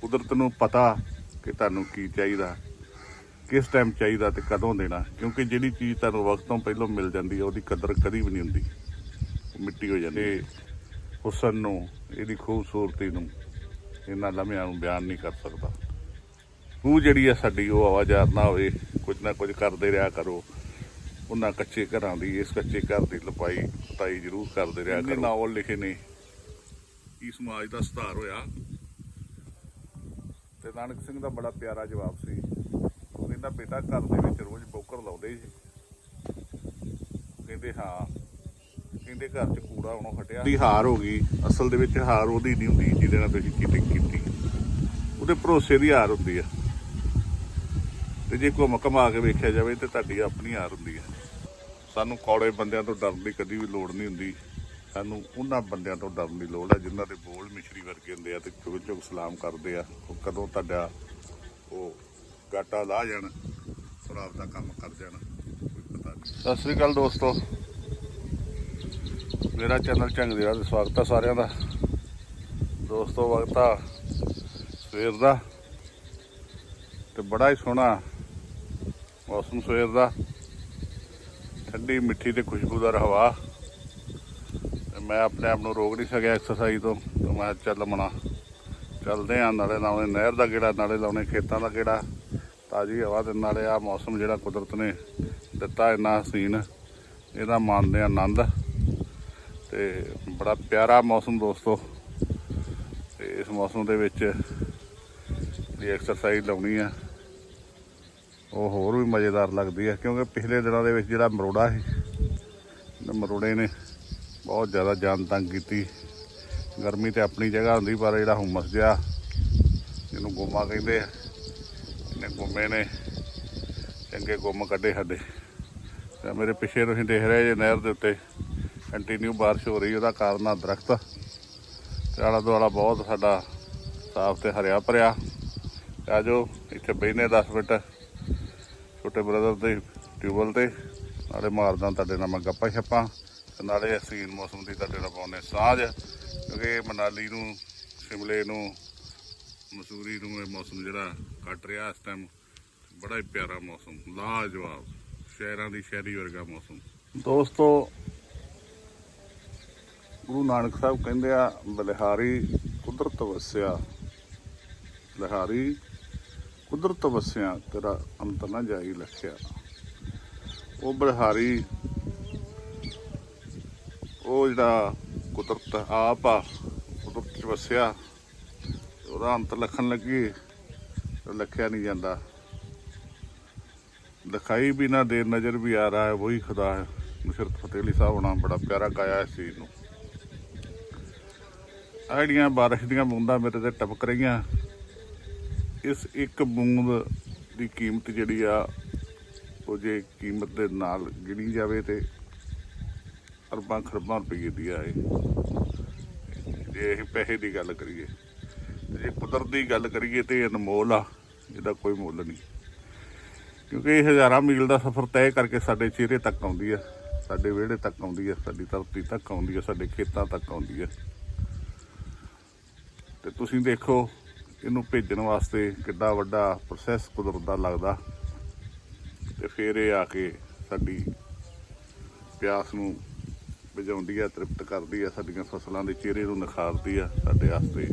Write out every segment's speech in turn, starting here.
ਕੁਦਰਤ ਨੂੰ ਪਤਾ ਕਿ ਤੁਹਾਨੂੰ ਕੀ ਚਾਹੀਦਾ ਕਿਸ ਟਾਈਮ ਚਾਹੀਦਾ ਤੇ ਕਦੋਂ ਦੇਣਾ ਕਿਉਂਕਿ ਜਿਹੜੀ ਚੀਜ਼ ਤੁਹਾਨੂੰ ਵਕਤ ਤੋਂ ਪਹਿਲਾਂ ਮਿਲ ਜਾਂਦੀ ਹੈ ਉਹਦੀ ਕਦਰ ਕਦੀ ਵੀ ਨਹੀਂ ਹੁੰਦੀ। ਮਿੱਟੀ ਹੋ ਜਾਂਦੀ ਹੈ। ਹੁਸਨ ਨੂੰ ਇਹਦੀ ਖੂਬਸੂਰਤੀ ਨੂੰ ਇਹਨਾਂ ਲਮਹਿਆਂ ਨੂੰ ਬਿਆਨ ਨਹੀਂ ਕਰ ਸਕਦਾ। ਉਹ ਜਿਹੜੀ ਆ ਸਾਡੀ ਉਹ ਆਵਾਜ਼ਾਰ ਨਾ ਹੋਵੇ ਕੁਝ ਨਾ ਕੁਝ ਕਰਦੇ ਰਿਹਾ ਕਰੋ। ਉਹਨਾਂ ਕੱਚੇ ਘਰਾਂ ਦੀ ਇਸ ਕੱਚੇ ਘਰ ਦੀ ਲਪਾਈ ਪਤਾਈ ਜ਼ਰੂਰ ਕਰਦੇ ਰਿਹਾ ਕਰੋ। ਨਾਵਲ ਲਿਖੇ ਨੇ। ਕੀ ਸਮਾਜ ਦਾ ਸੁਧਾਰ ਹੋਇਆ। ਤੇ ਨਾਨਕ ਸਿੰਘ ਦਾ ਬੜਾ ਪਿਆਰਾ ਜਵਾਬ ਸੀ। ਉਹ ਕਹਿੰਦਾ ਬੇਟਾ ਘਰ ਦੇ ਵਿੱਚ ਰੋਜ਼ ਬੋਕਰ ਲਾਉਂਦੇ ਜੀ ਕਹਿੰਦੇ ਹਾਂ, ਕਹਿੰਦੇ ਘਰ 'ਚ ਕੂੜਾ ਉਹਨੋਂ ਹਟਿਆ। ਦੀ ਹਾਰ ਹੋ ਗਈ। ਅਸਲ ਦੇ ਵਿੱਚ ਹਾਰ ਉਹਦੀ ਨਹੀਂ ਹੁੰਦੀ, ਜਿਹਦੇ ਨਾਲ ਤੁਸੀਂ ਚੀਟਿੰਗ ਕੀਤੀ। ਉਹਦੇ ਭਰੋਸੇ ਦੀ ਹਾਰ ਹੁੰਦੀ ਆ। ਤੇ ਜੇ ਘੁੰਮ ਘਮਾ ਕੇ ਵੇਖਿਆ ਜਾਵੇ ਤੇ ਤੁਹਾਡੀ ਆਪਣੀ ਹਾਰ ਹੁੰਦੀ ਆ। ਸਾਨੂੰ ਕੌੜੇ ਬੰਦਿਆਂ ਤੋਂ ਡਰਨ ਦੀ ਕਦੀ ਵੀ ਲੋੜ ਨਹੀਂ ਹੁੰਦੀ। ਸਾਨੂੰ ਉਹਨਾਂ ਬੰਦਿਆਂ ਤੋਂ ਡਰਨ ਦੀ ਲੋੜ ਹੈ ਜਿਨ੍ਹਾਂ ਦੇ ਬੋਲ ਮਿਸ਼ਰੀ ਵਰਗੇ ਹੁੰਦੇ ਆ ਤੇ ਚੁਗ ਚੁਗ ਸਲਾਮ ਕਰਦੇ ਆ। ਉਹ ਕਦੋਂ ਤੁਹਾਡਾ ਉਹ ਗਾਟਾ ਲਾ ਜਾਣ, ਸ਼ਰਾਬ ਦਾ ਕੰਮ ਕਰ ਜਾਣ, ਕੋਈ ਪਤਾ ਨਹੀਂ। ਸਤਿ ਸ੍ਰੀ ਅਕਾਲ ਦੋਸਤੋ। ਮੇਰਾ ਚੈਨਲ ਝੰਗ ਦੇ ਸਵਾਗਤ ਹੈ ਸਾਰਿਆਂ ਦਾ। ਦੋਸਤੋ, ਵਕਤ ਆ ਸਵੇਰ ਦਾ ਤੇ ਬੜਾ ਹੀ ਸੋਹਣਾ ਮੌਸਮ ਸਵੇਰ ਦਾ। ਠੰਡੀ ਮਿੱਠੀ ਤੇ ਖੁਸ਼ਬੂਦਾਰ ਹਵਾ। ਮੈਂ ਆਪਣੇ ਆਪ ਨੂੰ ਰੋਕ ਨਹੀਂ ਸਕਿਆ ਐਕਸਰਸਾਈਜ਼ ਤੋਂ, ਤੇ ਮੈਂ ਚੱਲ ਮਣਾ ਚੱਲਦੇ ਆਂ ਨਾਲੇ ਲਾਉਣੇ ਨਹਿਰ ਦਾ ਗੇੜਾ, ਨਾਲੇ ਲਾਉਣੇ ਖੇਤਾਂ ਦਾ ਗੇੜਾ। ਤਾਜ਼ੀ ਹਵਾ ਦੇ ਨਾਲੇ ਆ ਮੌਸਮ ਜਿਹੜਾ ਕੁਦਰਤ ਨੇ ਦਿੱਤਾ ਇੰਨਾ ਹਸੀਨ। ਇਹਦਾ ਮਾਣਦੇ ਆ ਆਨੰਦ। ਤੇ ਬੜਾ ਪਿਆਰਾ ਮੌਸਮ ਦੋਸਤੋ। ਤੇ ਇਸ ਮੌਸਮ ਦੇ ਵਿੱਚ ਦੀ ਐਕਸਰਸਾਈਜ਼ ਲਾਉਣੀ ਆ। ਉਹ ਹੋਰ ਵੀ ਮਜ਼ੇਦਾਰ ਲੱਗਦੀ ਹੈ ਕਿਉਂਕਿ ਪਿਛਲੇ ਦਿਨਾਂ ਦੇ ਵਿੱਚ ਜਿਹੜਾ ਮਰੋੜਾ ਸੀ ਮਰੋੜੇ ਨੇ ਬਹੁਤ ਜ਼ਿਆਦਾ ਜਾਨ ਤੰਗ ਕੀਤੀ। ਗਰਮੀ ਤੇ ਆਪਣੀ ਜਗ੍ਹਾ ਹੁੰਦੀ, ਪਰ ਜਿਹੜਾ ਹੁਮਸ ਜਿਹਾ ਜਿਹਨੂੰ ਗੁੰਮਾ ਕਹਿੰਦੇ ਆ। ਇਹਨੇ ਗੁੰਮੇ ਨੇ, ਚੰਗੇ ਗੁੰਮ ਕੱਢੇ ਸਾਡੇ। ਤੇ ਮੇਰੇ ਪਿੱਛੇ ਤੁਸੀਂ ਦੇਖ ਰਹੇ ਜੇ ਨਹਿਰ ਦੇ ਉੱਤੇ ਕੰਟੀਨਿਊ ਬਾਰਿਸ਼ ਹੋ ਰਹੀ, ਉਹਦਾ ਕਾਰਨ ਆ ਦਰਖਤ। ਤੇ ਆਲਾ ਦੁਆਲਾ ਬਹੁਤ ਸਾਡਾ ਸਾਫ਼ ਤੇ ਹਰਿਆ ਭਰਿਆ। ਤੇ ਆਜੋ ਇੱਥੇ ਬੈਠਨੇ 10 ਮਿੰਟ। ਛੋਟੇ ਬ੍ਰਦਰ ਦੇ ਟਿਊਬਲ ਤੇ, ਨਾਲੇ ਮਾਰਦਾ ਤੁਹਾਡੇ ਨਾਲ ਮੈਂ ਗੱਪਾਂ ਛੱਪਾਂ ਤੇ ਨਾਲੇ ਅਸੀਂ ਮੌਸਮ ਦੀ ਤੁਹਾਡੇ ਨਾਲ ਪਾਉਂਦੇ ਸਾਂਝ, ਕਿਉਂਕਿ ਮਨਾਲੀ ਨੂੰ, ਸ਼ਿਮਲੇ ਨੂੰ, ਮਸੂਰੀ ਨੂੰ ਇਹ ਮੌਸਮ ਜਿਹੜਾ ਕੱਟ ਰਿਹਾ ਇਸ ਟਾਈਮ ਬੜਾ ਹੀ ਪਿਆਰਾ ਮੌਸਮ, ਲਾਜਵਾਬ, ਸ਼ਹਿਰਾਂ ਦੀ ਸ਼ਹਿਰੀ ਵਰਗਾ ਮੌਸਮ। ਦੋਸਤੋ, ਗੁਰੂ ਨਾਨਕ ਸਾਹਿਬ ਕਹਿੰਦੇ ਆ, ਬਲਿਹਾਰੀ ਕੁਦਰਤ ਵਸਿਆ, ਬਲਿਹਾਰੀ ਕੁਦਰਤ ਵਸਿਆ, ਤੇਰਾ ਅੰਤ ਨਾ ਜਾਈ ਲਖਿਆ। ਉਹ ਬਲਿਹਾਰੀ ਉਹ ਜਿਹੜਾ ਕੁਦਰਤ ਆਪ ਆ, ਕੁਦਰਤ ਚ ਵਸਿਆ ਉਹਦਾ ਅੰਤ ਲਖਣ ਲੱਗੀ, ਤੇ ਲਖਿਆ ਨਹੀਂ ਜਾਂਦਾ। ਦਿਖਾਈ ਵੀ ਨਾ ਦੇ ਨਜ਼ਰ ਵੀ ਆ ਰਹਾ ਹੈ ਵਹੀ ਖੁਦਾ ਹੈ। ਮੁਸ਼ਰਤ ਫਤਿਹ ਅਲੀ ਸਾਹਿਬ ਨੇ ਬੜਾ ਪਿਆਰਾ ਗਾਇਆ ਇਸ ਚੀਜ਼ ਨੂੰ। ਆਹ ਜਿਹੜੀਆਂ ਬਾਰਿਸ਼ ਦੀਆਂ ਬੂੰਦਾਂ ਮੇਰੇ ਤੇ ਟਪਕ ਰਹੀਆਂ, ਇਸ ਇੱਕ ਬੂੰਦ ਦੀ ਕੀਮਤ ਜਿਹੜੀ ਆ, ਉਹ ਜੇ ਕੀਮਤ ਦੇ ਨਾਲ ਗਿਣੀ ਜਾਵੇ ਤੇ ਅਰਬਾਂ ਖਰਬਾਂ ਰੁਪਏ ਦੀ ਆ ਇਹ। ਜੇ ਇਹ ਪੈਸੇ ਦੀ ਗੱਲ ਕਰੀਏ, ਤੇ ਜੇ ਕੁਦਰਤ ਦੀ ਗੱਲ ਕਰੀਏ ਤੇ ਇਹ ਅਨਮੋਲ ਆ, ਇਹਦਾ ਕੋਈ ਮੁੱਲ ਨਹੀਂ। ਕਿਉਂਕਿ ਇਹ ਹਜ਼ਾਰਾਂ ਮੀਲ ਦਾ ਸਫ਼ਰ ਤੈਅ ਕਰਕੇ ਸਾਡੇ ਚਿਹਰੇ ਤੱਕ ਆਉਂਦੀ ਆ, ਸਾਡੇ ਵਿਹੜੇ ਤੱਕ ਆਉਂਦੀ ਆ, ਸਾਡੀ ਧਰਤੀ ਤੱਕ ਆਉਂਦੀ ਆ, ਸਾਡੇ ਖੇਤਾਂ ਤੱਕ ਆਉਂਦੀ ਆ। ਤੇ ਤੁਸੀਂ ਦੇਖੋ, ਇਹਨੂੰ ਭੇਜਣ ਵਾਸਤੇ ਕਿੱਡਾ ਵੱਡਾ ਪ੍ਰੋਸੈਸ ਕੁਦਰਤ ਦਾ ਲੱਗਦਾ। ਤੇ ਫਿਰ ਇਹ ਆ ਕੇ ਸਾਡੀ ਪਿਆਸ ਨੂੰ ਬੁਝਾਉਂਦੀ ਆ, ਤ੍ਰਿਪਤ ਕਰਦੀ ਆ, ਸਾਡੀਆਂ ਫਸਲਾਂ ਦੇ ਚਿਹਰੇ ਨੂੰ ਨਿਖਾਰਦੀ ਆ, ਸਾਡੇ ਵਾਸਤੇ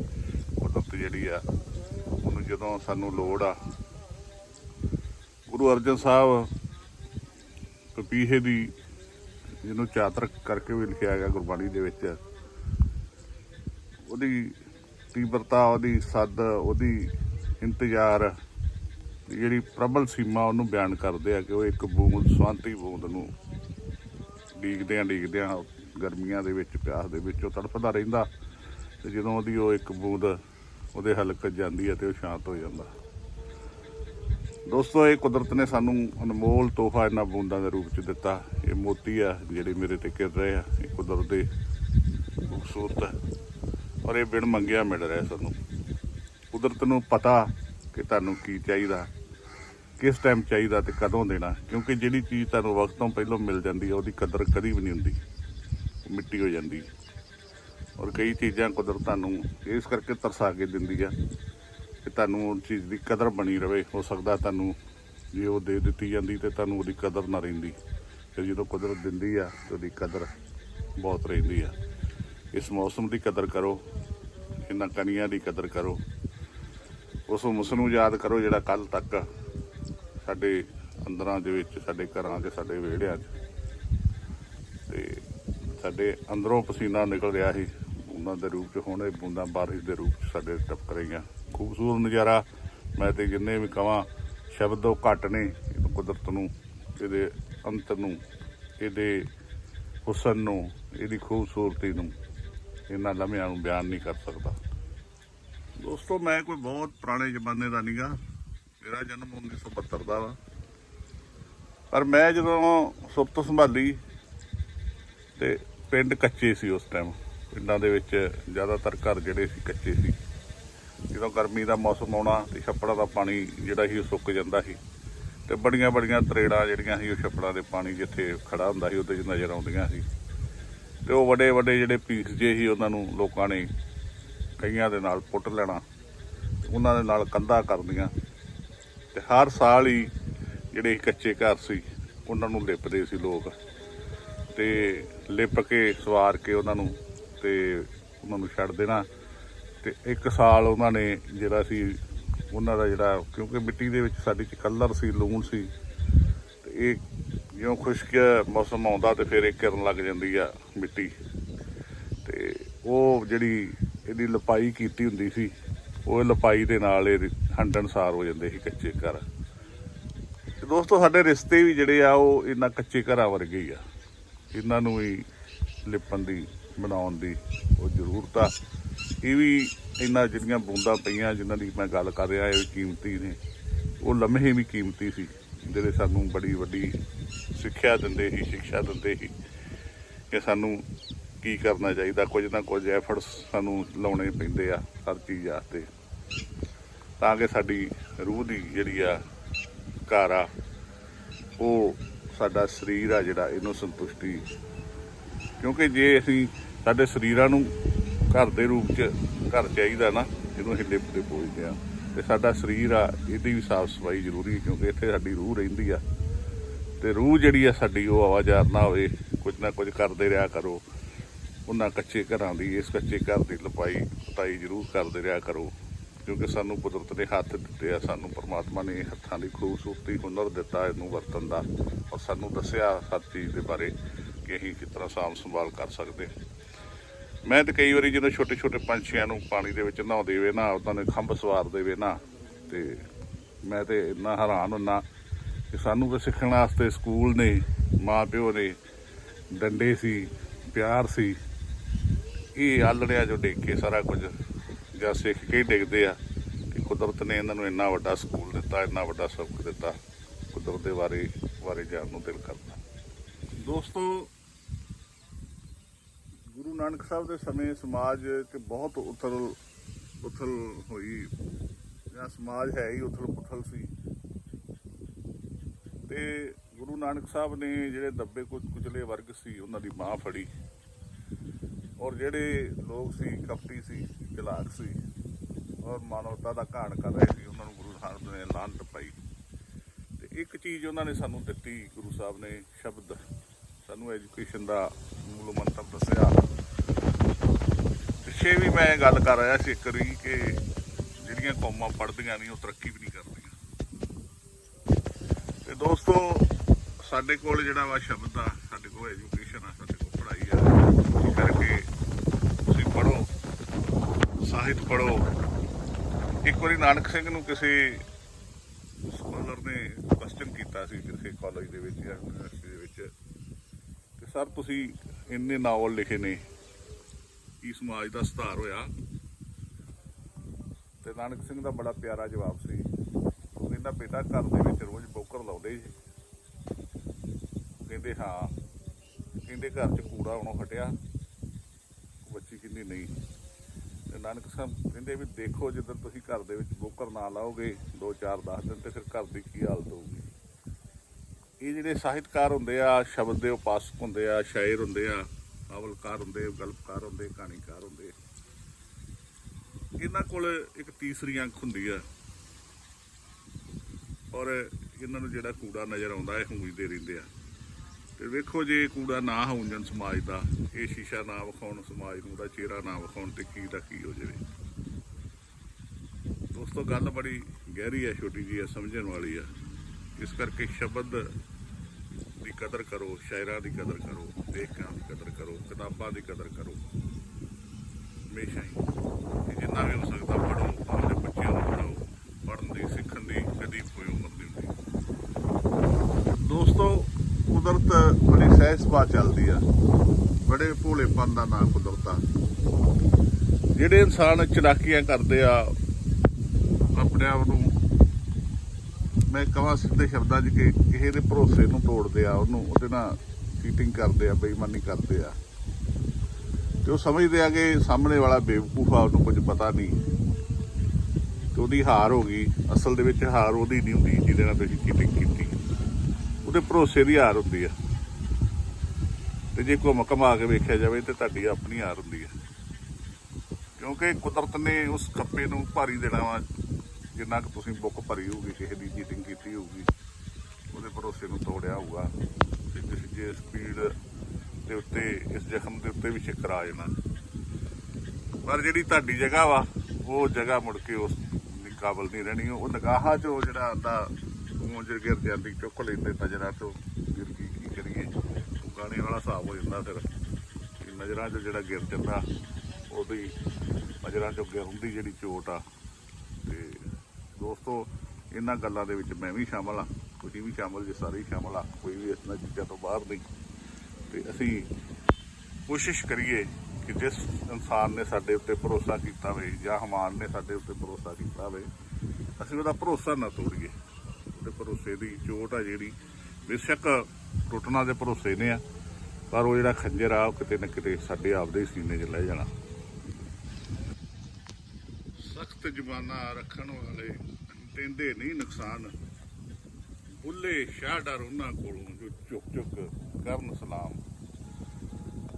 ਕੁਦਰਤ ਜਿਹੜੀ ਆ, ਉਹਨੂੰ ਜਦੋਂ ਸਾਨੂੰ ਲੋੜ ਆ। ਗੁਰੂ ਅਰਜਨ ਸਾਹਿਬ ਪਪੀਹੇ ਦੀ ਜਿਹਨੂੰ ਚਾਤਰਕ ਕਰਕੇ ਵੀ ਲਿਖਿਆ ਗਿਆ ਗੁਰਬਾਣੀ ਦੇ ਵਿੱਚ, ਉਹਦੀ ਤੀਬਰਤਾ, ਉਹਦੀ ਸੱਦ, ਉਹਦੀ ਇੰਤਜ਼ਾਰ ਦੀ ਜਿਹੜੀ ਪ੍ਰਬਲ ਸੀਮਾ ਉਹਨੂੰ ਬਿਆਨ ਕਰਦੇ ਆ ਕਿ ਉਹ ਇੱਕ ਬੂੰਦ ਸਵਾਂਤੀ ਬੂੰਦ ਨੂੰ ਡੀਕਦਿਆਂ ਡੀਕਦਿਆਂ ਗਰਮੀਆਂ ਦੇ ਵਿੱਚ, ਪਿਆਸ ਦੇ ਵਿੱਚ ਉਹ ਤੜਫਦਾ ਰਹਿੰਦਾ ਤੇ ਜਦੋਂ ਉਹਦੀ ਉਹ ਇੱਕ ਬੂੰਦ ਉਹਦੇ ਹਲਕ ਜਾਂਦੀ ਹੈ ਤੇ ਉਹ ਸ਼ਾਂਤ ਹੋ ਜਾਂਦਾ। ਦੋਸਤੋ, ਇਹ ਕੁਦਰਤ ਨੇ ਸਾਨੂੰ ਅਨਮੋਲ ਤੋਹਫਾ ਇਹਨਾਂ ਬੂੰਦਾਂ ਦੇ ਰੂਪ ਚ ਦਿੱਤਾ। ਇਹ ਮੋਤੀ ਆ ਜਿਹੜੇ ਮੇਰੇ ਤੇ ਕਿਰ ਰਹੇ ਆ, ਇਹ ਕੁਦਰਤ ਦੇ ਖੂਬਸੂਰਤ ਔਰ ਇਹ ਬਿਨ ਮੰਗਿਆ ਮਿਲ ਰਿਹਾ ਸਾਨੂੰ। ਕੁਦਰਤ ਨੂੰ ਪਤਾ ਕਿ ਤੁਹਾਨੂੰ ਕੀ ਚਾਹੀਦਾ, ਕਿਸ ਟਾਈਮ ਚਾਹੀਦਾ ਤੇ ਕਦੋਂ ਦੇਣਾ, ਕਿਉਂਕਿ ਜਿਹੜੀ ਚੀਜ਼ ਤੁਹਾਨੂੰ ਵਕਤ ਤੋਂ ਪਹਿਲਾਂ ਮਿਲ ਜਾਂਦੀ ਹੈ ਉਹਦੀ ਕਦਰ ਕਦੀ ਵੀ ਨਹੀਂ ਹੁੰਦੀ। ਮਿੱਟੀ ਹੋ ਜਾਂਦੀ। ਔਰ ਕਈ ਚੀਜ਼ਾਂ ਕੁਦਰਤ ਤੁਹਾਨੂੰ ਇਸ ਕਰਕੇ ਤਰਸਾ ਕੇ ਦਿੰਦੀ ਆ ਕਿ ਤੁਹਾਨੂੰ ਉਹ ਚੀਜ਼ ਦੀ ਕਦਰ ਬਣੀ ਰਵੇ। ਹੋ ਸਕਦਾ ਤੁਹਾਨੂੰ ਜੇ ਉਹ ਦੇ ਦਿੱਤੀ ਜਾਂਦੀ ਤੇ ਤੁਹਾਨੂੰ ਉਹਦੀ ਕਦਰ ਨਾ ਰਹਿੰਦੀ। ਫਿਰ ਜਦੋਂ ਕੁਦਰਤ ਦਿੰਦੀ ਆ ਤੇ ਉਹਦੀ ਕਦਰ ਬਹੁਤ ਰਹਿੰਦੀ ਆ। ਇਸ ਮੌਸਮ ਦੀ ਕਦਰ ਕਰੋ, ਇਹਨਾਂ ਕਣੀਆਂ ਦੀ ਕਦਰ ਕਰੋ। ਉਸ ਉਸ ਨੂੰ ਯਾਦ ਕਰੋ ਜਿਹੜਾ ਕੱਲ ਤੱਕ ਸਾਡੇ ਅੰਦਰਾਂ ਦੇ ਵਿੱਚ, ਸਾਡੇ ਘਰਾਂ 'ਚ ਸਾਡੇ ਵਿਹੜਿਆਂ 'ਚ ਸਾਡੇ ਅੰਦਰੋਂ ਪਸੀਨਾ ਨਿਕਲ ਰਿਹਾ ਸੀ। ਉਹਨਾਂ ਦੇ ਰੂਪ 'ਚ ਹੁਣ ਇਹ ਬੂੰਦਾਂ ਬਾਰਿਸ਼ ਦੇ ਰੂਪ 'ਚ ਸਾਡੇ ਟਪਕ ਰਹੀਆਂ। ਖੂਬਸੂਰਤ ਨਜ਼ਾਰਾ। ਮੈਂ ਤੇ ਜਿੰਨੇ ਵੀ ਕਵਾਂ, ਸ਼ਬਦ ਉਹ ਘੱਟ ਨੇ ਕੁਦਰਤ ਨੂੰ, ਇਹਦੇ ਅੰਤ ਨੂੰ, ਇਹਦੇ ਹੁਸਨ ਨੂੰ, ਇਹਦੀ ਖੂਬਸੂਰਤੀ ਨੂੰ। ਇਹਨਾਂ ਲਮਹਿਆਂ ਨੂੰ ਬਿਆਨ ਨਹੀਂ ਕਰ ਸਕਦਾ। ਦੋਸਤੋ, ਮੈਂ ਕੋਈ ਬਹੁਤ ਪੁਰਾਣੇ ਜ਼ਮਾਨੇ ਦਾ ਨਹੀਂਗਾ ਮੇਰਾ ਜਨਮ 1972 ਦਾ ਵਾ। ਪਰ ਮੈਂ ਜਦੋਂ ਸੁਪਤ ਸੰਭਾਲੀ ਤੇ ਪਿੰਡ ਕੱਚੇ ਸੀ ਉਸ ਟਾਈਮ ਪਿੰਡਾਂ ਦੇ ਵਿੱਚ ਜ਼ਿਆਦਾਤਰ ਘਰ ਜਿਹੜੇ ਸੀ ਕੱਚੇ ਸੀ। ਜਦੋਂ ਗਰਮੀ ਦਾ ਮੌਸਮ ਆਉਣਾ ਤੇ ਛੱਪੜਾਂ ਦਾ ਪਾਣੀ ਜਿਹੜਾ ਸੀ ਉਹ ਸੁੱਕ ਜਾਂਦਾ ਸੀ। ਤੇ ਬੜੀਆਂ ਬੜੀਆਂ ਤਰੇੜਾਂ ਜਿਹੜੀਆਂ ਸੀ ਉਹ ਛੱਪੜਾਂ ਦੇ ਪਾਣੀ ਜਿੱਥੇ ਖੜਾ ਹੁੰਦਾ ਸੀ ਉਹਦੇ 'ਚ ਨਜ਼ਰ ਆਉਂਦੀਆਂ ਸੀ। ਤੇ ਉਹ ਵੱਡੇ ਵੱਡੇ ਜਿਹੜੇ ਪੀਸ ਜੇ ਸੀ, ਉਹਨਾਂ ਨੂੰ ਲੋਕਾਂ ਨੇ ਕਈਆਂ ਦੇ ਨਾਲ ਪੁੱਟ ਲੈਣਾ, ਉਹਨਾਂ ਦੇ ਨਾਲ ਕੰਧਾ ਕਰਦੀਆਂ ਤੇ ਹਰ ਸਾਲ ਹੀ ਜਿਹੜੇ ਕੱਚੇ ਘਰ ਸੀ, ਉਹਨਾਂ ਨੂੰ ਲਿਪਦੇ ਸੀ ਲੋਕ। ਤੇ ਲਿਪ ਕੇ, ਸਵਾਰ ਕੇ ਉਹਨਾਂ ਨੂੰ ਤੇ ਉਹਨਾਂ ਨੂੰ ਛੱਡ ਦੇਣਾ। ਤੇ ਇੱਕ ਸਾਲ ਉਹਨਾਂ ਨੇ ਜਿਹੜਾ ਸੀ, ਉਹਨਾਂ ਦਾ ਜਿਹੜਾ, ਕਿਉਂਕਿ ਮਿੱਟੀ ਦੇ ਵਿੱਚ ਸਾਡੀ ਚ ਕਲਰ ਸੀ, ਲੂਣ ਸੀ, ਤੇ ਇਹ ਜਿਉਂ ਖੁਸ਼ਕ ਮੌਸਮ ਆਉਂਦਾ ਤੇ ਫਿਰ ਇਹ ਕਿਰਨ ਲੱਗ ਜਾਂਦੀ ਆ ਮਿੱਟੀ। ਤੇ ਉਹ ਜਿਹੜੀ ਇਹਦੀ ਲਪਾਈ ਕੀਤੀ ਹੁੰਦੀ ਸੀ, ਉਹ ਲਪਾਈ ਦੇ ਨਾਲ ਇਹ ਹੰਡਣਸਾਰ ਹੋ ਜਾਂਦੇ ਸੀ ਕੱਚੇ ਘਰ। ਤੇ ਦੋਸਤੋ, ਸਾਡੇ ਰਿਸ਼ਤੇ ਵੀ ਜਿਹੜੇ ਆ, ਉਹ ਇਹਨਾਂ ਕੱਚੇ ਘਰਾਂ ਵਰਗੇ ਹੀ ਆ। ਇਹਨਾਂ ਨੂੰ ਵੀ ਲਿਪਣ ਦੀ, ਬਣਾਉਣ ਦੀ ਉਹ ਜ਼ਰੂਰਤ ਆ। ਇਹ ਵੀ ਇਹਨਾਂ ਜਿਹੜੀਆਂ ਬੂੰਦਾਂ ਪਈਆਂ ਜਿਨ੍ਹਾਂ ਦੀ ਮੈਂ ਗੱਲ ਕਰ ਰਿਹਾ, ਇਹ ਵੀ ਕੀਮਤੀ ਨੇ। ਉਹ ਲਮਹੇ ਵੀ ਕੀਮਤੀ ਸੀ, ਜਿਹੜੇ ਸਾਨੂੰ ਬੜੀ ਵੱਡੀ ਸਿੱਖਿਆ ਦਿੰਦੇ ਸੀ, ਸਿੱਖਿਆ ਦਿੰਦੇ ਸੀ ਕਿ ਸਾਨੂੰ ਕੀ ਕਰਨਾ ਚਾਹੀਦਾ। ਕੁਝ ਨਾ ਕੁਝ ਐਫਰਟਸ ਸਾਨੂੰ ਲਾਉਣੇ ਪੈਂਦੇ ਆ ਹਰ ਚੀਜ਼ ਵਾਸਤੇ। ਤਾਂ ਕਿ ਸਾਡੀ ਰੂਹ ਦੀ ਜਿਹੜੀ ਆ ਘਰ ਆ ਉਹ ਸਾਡਾ ਸਰੀਰ ਆ ਜਿਹੜਾ, ਇਹਨੂੰ ਸੰਤੁਸ਼ਟੀ। ਕਿਉਂਕਿ ਜੇ ਅਸੀਂ ਸਾਡੇ ਸਰੀਰਾਂ ਨੂੰ ਘਰ ਦੇ ਰੂਪ 'ਚ, ਘਰ ਚਾਹੀਦਾ ਨਾ, ਇਹਨੂੰ ਹਿੱਲੇ ਲਿਪਦੇ ਪੋਜਦੇ ਆ ਤੇ ਸਾਡਾ ਸਰੀਰ ਆ, ਇਹਦੀ ਵੀ ਸਾਫ਼ ਸਫ਼ਾਈ ਜ਼ਰੂਰੀ ਹੈ, ਕਿਉਂਕਿ ਇੱਥੇ ਸਾਡੀ ਰੂਹ ਰਹਿੰਦੀ ਆ। ਤੇ ਰੂਹ ਜਿਹੜੀ ਆ ਸਾਡੀ, ਉਹ ਆਵਾਜ਼ਾਰ ਨਾ ਹੋਵੇ ਕੁਝ ਨਾ ਕੁਝ ਕਰਦੇ ਰਿਹਾ ਕਰੋ। ਉਹਨਾਂ ਕੱਚੇ ਘਰਾਂ ਦੀ, ਇਸ ਕੱਚੇ ਘਰ ਦੀ ਲਪਾਈ ਪਤਾਈ ਜ਼ਰੂਰ ਕਰਦੇ ਰਿਹਾ ਕਰੋ। ਕਿਉਂਕਿ ਸਾਨੂੰ ਕੁਦਰਤ ਨੇ ਹੱਥ ਦਿੱਤੇ ਆ, ਸਾਨੂੰ ਪਰਮਾਤਮਾ ਨੇ ਹੱਥਾਂ ਦੀ ਖੂਬਸੂਰਤੀ, ਹੁਨਰ ਦਿੱਤਾ ਇਹਨੂੰ ਵਰਤਣ ਦਾ ਔਰ ਸਾਨੂੰ ਦੱਸਿਆ ਹਰ ਚੀਜ਼ ਦੇ ਬਾਰੇ ਕਿ ਅਸੀਂ ਕਿਸ ਤਰ੍ਹਾਂ ਸਾਂਭ ਸੰਭਾਲ ਕਰ ਸਕਦੇ ਮੈਂ ਤੇ ਕਈ ਵਾਰੀ ਜਦੋਂ ਛੋਟੇ ਛੋਟੇ ਪੰਛੀਆਂ ਨੂੰ ਪਾਣੀ ਦੇ ਵਿੱਚ ਨਹਾਉਂਦੇ ਵੇ ਨਾ, ਉਹਨਾਂ ਨੇ ਖੰਭ ਸਵਾਰ ਦੇਵੇ ਨਾ, ਤੇ ਮੈਂ ਤੇ ਇੰਨਾ ਹੈਰਾਨ ਹੁੰਨਾ ਕਿ ਸਾਨੂੰ ਤਾਂ ਸਿੱਖਣ ਵਾਸਤੇ ਸਕੂਲ ਨੇ ਮਾਂ ਪਿਓ ਨੇ, ਡੰਡੇ ਸੀ, ਪਿਆਰ ਸੀ, ਇਹ ਆਲੜਿਆ ਜੋ ਡਿੱਗ ਕੇ ਸਾਰਾ ਕੁਝ ਜਾਂ ਸਿੱਖ ਕੇ ਹੀ ਡਿੱਗਦੇ ਆ। ਕਿ ਕੁਦਰਤ ਨੇ ਇਹਨਾਂ ਨੂੰ ਇੰਨਾ ਵੱਡਾ ਸਕੂਲ ਦਿੱਤਾ, ਇੰਨਾ ਵੱਡਾ ਸਬਕ ਦਿੱਤਾ, ਕੁਦਰਤ ਦੇ ਬਾਰੇ ਬਾਰੇ ਜਾਣ ਨੂੰ ਦਿਲ ਕਰਦਾ। ਦੋਸਤੋ, ਗੁਰੂ ਨਾਨਕ ਸਾਹਿਬ ਦੇ ਸਮੇਂ ਸਮਾਜ ਤੇ ਬਹੁਤ ਉਥਲ ਉਥਲ ਹੋਈ, ਜਾਂ ਸਮਾਜ ਹੈ ਹੀ ਉਥਲ ਪੁਥਲ ਸੀ। ਤੇ ਗੁਰੂ ਨਾਨਕ ਸਾਹਿਬ ਨੇ ਜਿਹੜੇ ਦੱਬੇ ਕੁ- ਕੁਚਲੇ ਵਰਗ ਸੀ, ਉਹਨਾਂ ਦੀ ਬਾਹ ਫੜੀ। ਔਰ ਜਿਹੜੇ ਲੋਕ ਸੀ, ਕਪਟੀ ਸੀ, ਚਲਾਕ ਸੀ, ਔਰ ਮਾਨਵਤਾ ਦਾ ਘਾਣ ਕਰ ਰਹੇ ਸੀ, ਉਹਨਾਂ ਨੂੰ ਗੁਰੂ ਸਾਹਿਬ ਨੇ ਲਾਂਟ ਪਾਈ। ਤੇ ਇੱਕ ਚੀਜ਼ ਉਹਨਾਂ ਨੇ ਸਾਨੂੰ ਦਿੱਤੀ, ਗੁਰੂ ਸਾਹਿਬ ਨੇ ਸ਼ਬਦ। ਸਾਨੂੰ ਐਜੂਕੇਸ਼ਨ ਦਾ ਮੂਲ ਮੰਤਰ ਦੱਸਿਆ। ਪਿੱਛੇ ਵੀ ਮੈਂ ਗੱਲ ਕਰ ਰਿਹਾ ਸੀ ਇੱਕ ਵਾਰੀ ਕਿ ਜਿਹੜੀਆਂ ਕੌਮਾਂ ਪੜ੍ਹਦੀਆਂ ਨਹੀਂ, ਉਹ ਤਰੱਕੀ ਵੀ ਨਹੀਂ ਕਰਦੀਆਂ। ਤੇ ਦੋਸਤੋ, ਸਾਡੇ ਕੋਲ ਜਿਹੜਾ ਵਾ ਸ਼ਬਦ ਆ, ਸਾਡੇ ਕੋਲ ਐਜੂਕੇਸ਼ਨ ਆ ਸਾਡੇ ਕੋਲ ਪੜ੍ਹਾਈ ਆ ਇਸ ਕਰਕੇ ਤੁਸੀਂ ਪੜ੍ਹੋ, ਸਾਹਿਤ ਪੜ੍ਹੋ। ਇੱਕ ਵਾਰੀ ਨਾਨਕ ਸਿੰਘ ਨੂੰ ਕਿਸੇ ਸਕਾਲਰ ਨੇ ਕੁਐਸਚਨ ਕੀਤਾ ਸੀ, ਕਿਸੇ ਕਾਲਜ ਦੇ ਵਿੱਚ ਜਾਂ ਯੂਨੀਵਰਸਿਟੀ ਦੇ ਵਿੱਚ। ਕਿ ਸਰ, ਤੁਸੀਂ ਇੰਨੇ ਨਾਵਲ ਲਿਖੇ ਨੇ, ਕੀ ਸਮਾਜ ਦਾ ਸੁਧਾਰ ਹੋਇਆ? ਤੇ ਨਾਨਕ ਸਿੰਘ ਦਾ ਬੜਾ ਪਿਆਰਾ ਜਵਾਬ ਸੀ। ਉਹ ਕਹਿੰਦਾ ਬੇਟਾ ਘਰ ਦੇ ਵਿੱਚ ਰੋਜ਼ ਬੋਕਰ ਲਾਉਂਦੇ ਜੀ ਕਹਿੰਦੇ, ਹਾਂ ਕਹਿੰਦੇ ਘਰ 'ਚ ਕੂੜਾ ਆਉਣੋਂ ਹਟਿਆ। ਬੱਚੀ ਕਿੰਨੀ ਨਹੀਂ। ਤੇ ਨਾਨਕ ਸਾਹਿਬ ਕਹਿੰਦੇ ਵੀ ਦੇਖੋ ਜਦੋਂ ਤੁਸੀਂ ਘਰ ਦੇ ਵਿੱਚ ਬੋਕਰ ਨਾ ਲਾਓਗੇ 2 4 10 ਦਿਨ ਤੇ ਫਿਰ ਘਰ ਦੀ ਕੀ ਹਾਲਤ ਹੋਊਗੀ। ਇਹ ਜਿਹੜੇ ਸਾਹਿਤਕਾਰ ਹੁੰਦੇ ਆ, ਸ਼ਬਦ ਦੇ ਉਪਾਸਕ ਹੁੰਦੇ ਆ, ਸ਼ਾਇਰ ਹੁੰਦੇ ਆ, ਨਾਵਲਕਾਰ ਹੁੰਦੇ, ਗਲਪਕਾਰ ਹੁੰਦੇ, ਕਹਾਣੀਕਾਰ ਹੁੰਦੇ। ਇਹਨਾਂ ਕੋਲ ਇੱਕ ਤੀਸਰੀ ਅੰਕ ਹੁੰਦੀ ਆ। ਔਰ ਇਹਨਾਂ ਨੂੰ ਜਿਹੜਾ ਕੂੜਾ ਨਜ਼ਰ ਆਉਂਦਾ ਹੈ ਹੁੰਜਦੇ ਰਹਿੰਦੇ ਆ। ਤੇ ਵੇਖੋ ਜੇ ਕੂੜਾ ਨਾ ਹੁੰਜਣ ਸਮਾਜ ਦਾ, ਇਹ ਸ਼ੀਸ਼ਾ ਨਾ ਵਿਖਾਉਣ ਸਮਾਜ ਨੂੰ ਦਾ ਚਿਹਰਾ ਨਾ ਵਿਖਾਉਣ ਤੇ ਕੀ ਦਾ ਕੀ ਹੋ ਜਾਵੇ। ਦੋਸਤੋ, ਗੱਲ ਬੜੀ ਗਹਿਰੀ ਹੈ ਛੋਟੀ ਜੀ ਹੈ ਸਮਝਣ ਵਾਲੀ ਆ। ਇਸ ਕਰਕੇ ਸ਼ਬਦ ਦੀ ਕਦਰ ਕਰੋ, ਸ਼ਾਇਰਾਂ ਦੀ ਕਦਰ ਕਰੋ, ਲੇਖਕਾਂ ਦੀ ਕਦਰ ਕਰੋ, ਕਿਤਾਬਾਂ ਦੀ ਕਦਰ ਕਰੋ। ਹਮੇਸ਼ਾ ਹੀ। ਜਿੰਨਾ ਵੀ ਹੋ ਸਕਦਾ ਪੜੋ ਆਪਣੇ ਬੱਚਿਆਂ ਨੂੰ ਪੜਾਓ ਪੜਨ ਦੀ, ਸਿੱਖਣ ਦੀ, ਕਦੀ ਕੋਈ ਉਮਰ ਨਹੀਂ ਹੁੰਦੀ। ਦੋਸਤੋ ਕੁਦਰਤ, ਬੜੀ ਸਹਿਜ ਸੁਭਾਅ ਚੱਲਦੀ ਆ। ਬੜੇ ਭੋਲੇਪਨ ਦਾ ਨਾਂ ਕੁਦਰਤ ਆ। ਜਿਹੜੇ ਇਨਸਾਨ ਚਲਾਕੀਆਂ ਕਰਦੇ ਆ, ਆਪਣੇ ਆਪ ਨੂੰ, ਮੈਂ ਕਹਾਂ ਸਿੱਧੇ ਸ਼ਬਦਾਂ 'ਚ ਕਿ ਕਿਸੇ ਦੇ ਭਰੋਸੇ ਨੂੰ ਤੋੜਦੇ ਆ, ਉਹਨੂੰ, ਉਹਦੇ ਨਾਲ ਚੀਟਿੰਗ ਕਰਦੇ ਆ, ਬੇਈਮਾਨੀ ਕਰਦੇ ਆ। ਤੇ ਉਹ ਸਮਝਦੇ ਆ ਕਿ ਸਾਹਮਣੇ ਵਾਲਾ ਬੇਵਕੂਫ ਆ, ਉਹਨੂੰ ਕੁਝ ਪਤਾ ਨਹੀਂ। ਤੇ ਉਹਦੀ ਹਾਰ ਹੋ ਗਈ, ਅਸਲ ਦੇ ਵਿੱਚ ਹਾਰ ਉਹਦੀ ਨਹੀਂ ਹੁੰਦੀ, ਜਿਹਦੇ ਨਾਲ ਤੁਸੀਂ ਚੀਟਿੰਗ ਕੀਤੀ। ਉਹਦੇ ਭਰੋਸੇ ਦੀ ਹਾਰ ਹੁੰਦੀ ਆ। ਤੇ ਜੇ ਘੁੰਮ ਘਮਾ ਕੇ ਵੇਖਿਆ ਜਾਵੇ ਤੇ ਤੁਹਾਡੀ ਆਪਣੀ ਹਾਰ ਹੁੰਦੀ ਆ। ਕਿਉਂਕਿ ਕੁਦਰਤ ਨੇ ਉਸ ਕੱਪੇ ਨੂੰ ਭਾਰੀ ਦੇਣਾ ਵਾ, ਜਿੰਨਾ ਕੁ ਤੁਸੀਂ ਬੁੱਕ ਭਰੀ ਹੋਊਗੀ, ਕਿਸੇ ਦੀ ਚੀਟਿੰਗ ਕੀਤੀ ਹੋਊਗੀ, ਉਹਦੇ ਭਰੋਸੇ ਨੂੰ ਤੋੜਿਆ ਹੋਊਗਾ। ਤੇ ਕਿਸੇ ਜੇ ਸਪੀਡ ਦੇ ਉੱਤੇ, ਇਸ ਜ਼ਖਮ ਦੇ ਉੱਤੇ ਵੀ ਚੱਕਰ ਆ ਜਾਣਾ। ਪਰ ਜਿਹੜੀ ਤੁਹਾਡੀ ਜਗ੍ਹਾ ਵਾ, ਉਹ ਜਗ੍ਹਾ ਮੁੜ ਕੇ ਉਸ ਦੀ ਕਾਬਲ ਨਹੀਂ ਰਹਿਣੀ ਉਹ ਨਿਗਾਹਾਂ 'ਚ ਉਹ ਜਿਹੜਾ ਆਂਦਾ ਉਹ ਗਿਰ ਜਾਂਦੀ ਚੁੱਕ ਲੈਂਦੇ ਨਜ਼ਰਾਂ 'ਚੋਂ ਗਿਰ ਗਈ ਕੀ ਕਰੀਏ? ਉਹ ਗਾਣੇ ਵਾਲਾ ਹਿਸਾਬ ਹੋ ਜਾਂਦਾ ਫਿਰ। ਕਿ ਨਜ਼ਰਾਂ 'ਚੋਂ ਜਿਹੜਾ ਗਿਰ ਜਾਂਦਾ, ਉਹਦੀ ਨਜ਼ਰਾਂ 'ਚੋਂ ਗਿਰ ਹੁੰਦੀ ਜਿਹੜੀ ਚੋਟ ਆ। ਤੇ ਦੋਸਤੋ, ਇਹਨਾਂ ਗੱਲਾਂ ਦੇ ਵਿੱਚ ਮੈਂ ਵੀ ਸ਼ਾਮਲ ਆ, ਤੁਸੀਂ ਵੀ ਸ਼ਾਮਲ, ਜੇ ਸਾਰੇ ਹੀ ਸ਼ਾਮਲ ਆ, ਕੋਈ ਵੀ ਇਸ ਨਾਲ ਚੀਜ਼ਾਂ ਤੋਂ ਬਾਹਰ ਨਹੀਂ। ਤੇ ਅਸੀਂ ਕੋਸ਼ਿਸ਼ ਕਰੀਏ ਕਿ ਜਿਸ ਇਨਸਾਨ ਨੇ ਸਾਡੇ ਉੱਤੇ ਭਰੋਸਾ ਕੀਤਾ ਹੋਵੇ ਜਾਂ ਹਮਾਨ ਨੇ ਸਾਡੇ ਉੱਤੇ ਭਰੋਸਾ ਕੀਤਾ ਹੋਵੇ, ਅਸੀਂ ਉਹਦਾ ਭਰੋਸਾ ਨਾ ਤੋੜੀਏ। ਉਹਦੇ ਭਰੋਸੇ ਦੀ ਚੋਟ ਆ ਜਿਹੜੀ, ਬੇਸ਼ੱਕ ਟੁੱਟਣਾ ਦੇ ਭਰੋਸੇ ਨੇ ਆ, ਪਰ ਉਹ ਜਿਹੜਾ ਖੰਜਰ ਆ, ਉਹ ਕਿਤੇ ਨਾ ਕਿਤੇ ਸਾਡੇ ਆਪਦੇ ਸੀਨੇ 'ਚ ਲੈ ਜਾਣਾ। ਸਖਤ ਜ਼ੁਬਾਨਾਂ ਰੱਖਣ ਵਾਲੇ ਟਿੰਦੇ ਨਹੀਂ ਨੁਕਸਾਨ। ਬੁੱਲੇ ਸ਼ਾਹ ਡਰ ਉਹਨਾਂ ਕੋਲੋਂ ਜੋ ਚੁੱਕ ਚੁੱਕ ਕਰਨ ਸਲਾਮ।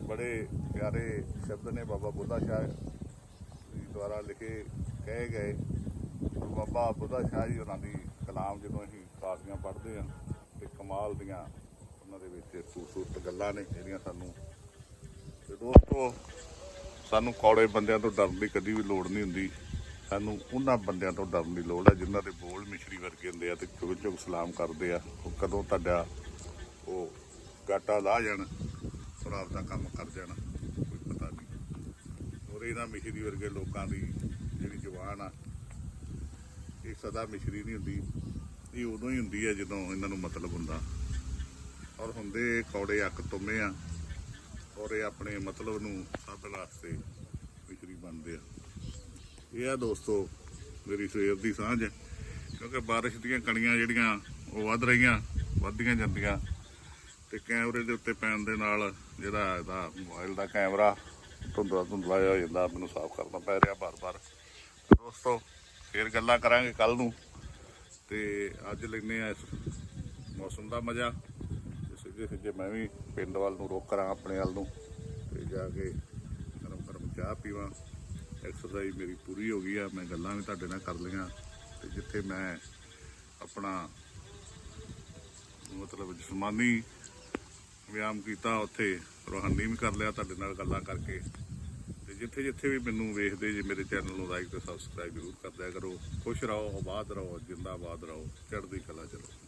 ਬੜੇ ਪਿਆਰੇ ਸ਼ਬਦ ਨੇ ਬਾਬਾ ਬੁੱਢਾ ਸ਼ਾਹ ਜੀ ਦੁਆਰਾ ਲਿਖੇ, ਕਹੇ ਗਏ। ਬਾਬਾ ਬੁੱਢਾ ਸ਼ਾਹ ਜੀ ਉਹਨਾਂ ਦੀ ਕਲਾਮ ਜਦੋਂ ਅਸੀਂ ਕਾਫੀਆਂ ਪੜ੍ਹਦੇ ਹਾਂ ਤੇ ਕਮਾਲ ਦੀਆਂ ਉਹਨਾਂ ਦੇ ਵਿੱਚ ਖੂਬਸੂਰਤ ਗੱਲਾਂ ਨੇ ਜਿਹੜੀਆਂ ਸਾਨੂੰ ਤੇ ਦੋਸਤੋ, ਸਾਨੂੰ ਕੌੜੇ ਬੰਦਿਆਂ ਤੋਂ ਡਰਨ ਦੀ ਕਦੀ ਵੀ ਲੋੜ ਨਹੀਂ ਹੁੰਦੀ। ਸਾਨੂੰ ਉਹਨਾਂ ਬੰਦਿਆਂ ਤੋਂ ਡਰਨ ਦੀ ਲੋੜ ਹੈ ਜਿਨ੍ਹਾਂ ਦੇ ਬੋਲ ਮਿਸ਼ਰੀ ਵਰਗੇ ਹੁੰਦੇ ਆ ਤੇ ਚੁਗ ਚੁਗ ਸਲਾਮ ਕਰਦੇ ਆ। ਉਹ ਕਦੋਂ ਤੁਹਾਡਾ ਉਹ ਗਾਟਾ ਲਾ ਜਾਣ ਸ਼ਰਾਬ ਦਾ ਕੰਮ ਕਰ ਜਾਣ, ਕੋਈ ਪਤਾ ਨਹੀਂ। ਔਰ ਇਹਨਾਂ ਮਿਸ਼ਰੀ ਵਰਗੇ ਲੋਕਾਂ ਦੀ ਜਿਹੜੀ ਜ਼ੁਬਾਨ ਆ ਇਹ ਸਦਾ ਮਿਸ਼ਰੀ ਨਹੀਂ ਹੁੰਦੀ। ਇਹ ਉਦੋਂ ਹੀ ਹੁੰਦੀ ਹੈ ਜਦੋਂ ਇਹਨਾਂ ਨੂੰ ਮਤਲਬ ਹੁੰਦਾ। ਔਰ ਹੁੰਦੇ ਕੌੜੇ ਅੱਕ ਤੁਮੇ ਆ, ਔਰ ਇਹ ਆਪਣੇ ਮਤਲਬ ਨੂੰ ਸਾਧਨ ਵਾਸਤੇ ਮਿਸ਼ਰੀ ਬਣਦੇ ਆ। ਇਹ ਆ ਦੋਸਤੋ, ਮੇਰੀ ਸਵੇਰ ਦੀ ਸਾਂਝ। ਹੈ ਕਿਉਂਕਿ ਬਾਰਿਸ਼ ਦੀਆਂ ਕਣੀਆਂ ਜਿਹੜੀਆਂ ਉਹ ਵੱਧ ਰਹੀਆਂ, ਵੱਧਦੀਆਂ ਜਾਂਦੀਆਂ। ਤੇ ਕੈਮਰੇ ਦੇ ਉੱਤੇ ਪੈਣ ਦੇ ਨਾਲ ਜਿਹੜਾ ਇਹਦਾ ਮੋਬਾਈਲ ਦਾ ਕੈਮਰਾ ਧੁੰਦਲਾ ਧੁੰਦਲਾ ਹੋ ਜਾਂਦਾ, ਮੈਨੂੰ ਸਾਫ਼ ਕਰਨਾ ਪੈ ਰਿਹਾ ਬਾਰ-ਬਾਰ। ਦੋਸਤੋ ਫੇਰ ਗੱਲਾਂ ਕਰਾਂਗੇ ਕੱਲ ਨੂੰ। ਤੇ ਅੱਜ ਲੈਨੇ ਆ ਇਸ ਮੌਸਮ ਦਾ ਮਜ਼ਾ। ਤੇ ਸਿੱਧੇ ਸਿੱਧੇ ਮੈਂ ਵੀ ਪਿੰਡ ਵੱਲ ਨੂੰ ਰੋਕ ਕਰਾਂ ਆਪਣੇ ਵੱਲ ਨੂੰ। ਤੇ ਜਾ ਕੇ ਗਰਮ ਗਰਮ ਚਾਹ ਪੀਵਾਂ। ਐਕਸਰਸਾਈਜ਼ ਮੇਰੀ ਪੂਰੀ ਹੋ ਗਈ ਆ। ਮੈਂ ਗੱਲਾਂ ਵੀ ਤੁਹਾਡੇ ਨਾਲ ਕਰ ਲਈਆਂ। ਤੇ ਜਿੱਥੇ ਮੈਂ ਆਪਣਾ ਮਤਲਬ ਜਿਸਮਾਨੀ ਵਿਆਮ ਕੀਤਾ, ਉੱਥੇ ਰੋਹਾਨੀ ਵੀ ਕਰ ਲਿਆ ਤੁਹਾਡੇ ਨਾਲ ਗੱਲਾਂ ਕਰਕੇ। ਜਿੱਥੇ ਜਿੱਥੇ ਵੀ ਮੈਨੂੰ ਵੇਖਦੇ, ਜੇ ਮੇਰੇ ਚੈਨਲ ਨੂੰ ਲਾਈਕ ਤੇ ਸਬਸਕ੍ਰਾਈਬ ਜ਼ਰੂਰ ਕਰ ਦਿਆ ਕਰੋ। ਖੁਸ਼ ਰਹੋ, ਆਬਾਦ ਰਹੋ, ਜਿੰਦਾਬਾਦ ਰਹੋ। ਚੜ੍ਹਦੀ ਕਲਾ ਚਲੋ